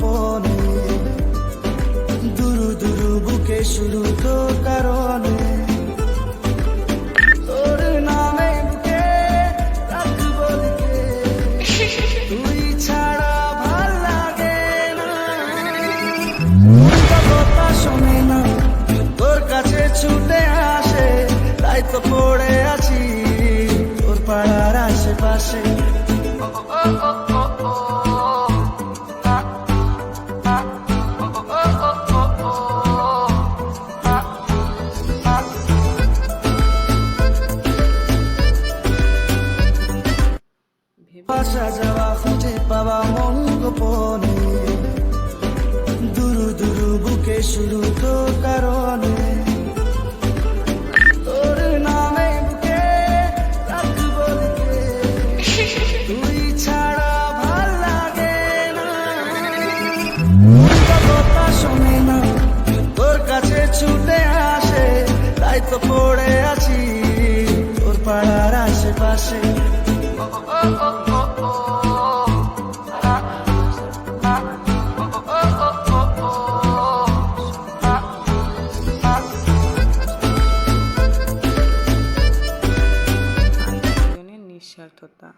গোপনে দুরু দুরু বুকে শুরু তো কারণে। গোপনে। দুরু দুরু বুকে শুরু তোর কারণে ছাড়া লাগে শোনে না, তোর কাছে ছুটে তাই তো পড়ে আছি। তোর পাড়ার আশেপাশে। দুজনের নিঃস্বার্থতা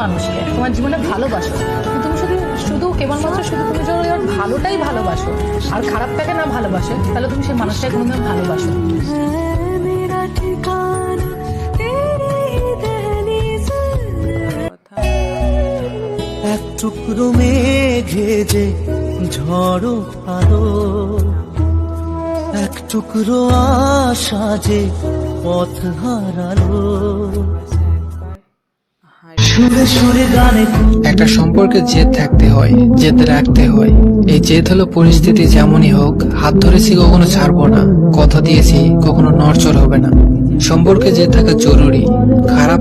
মানুষকে তোমার জীবনে ভালোবাসো। তুমি শুধু শুধু কেবলমাত্র শুধু তুমি যদি ভালোটাই ভালোবাসো। আর খারাপটাকে না ভালোবাসো, তাহলে তুমি সেই মানুষটাকে কোনোদিন ভালোবাসো টুকরো মেঘে যে ঝড় আলো, এক টুকরো আশা যে পথ হারালো। একটা সম্পর্কে জেদ থাকতে হয়, জেদ রাখতে হয়। এই জেদ হলো পরিস্থিতি যেমনই হোক, হাত ধরেছি কখনো ছাড়বো না, কথা দিয়েছি কখনো নড়চড় হবে না। সম্পর্কে জেদ থাকা জরুরি, খারাপ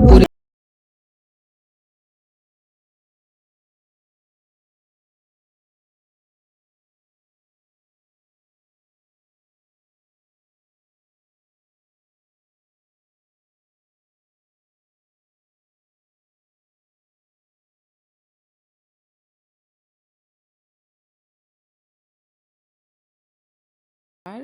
আর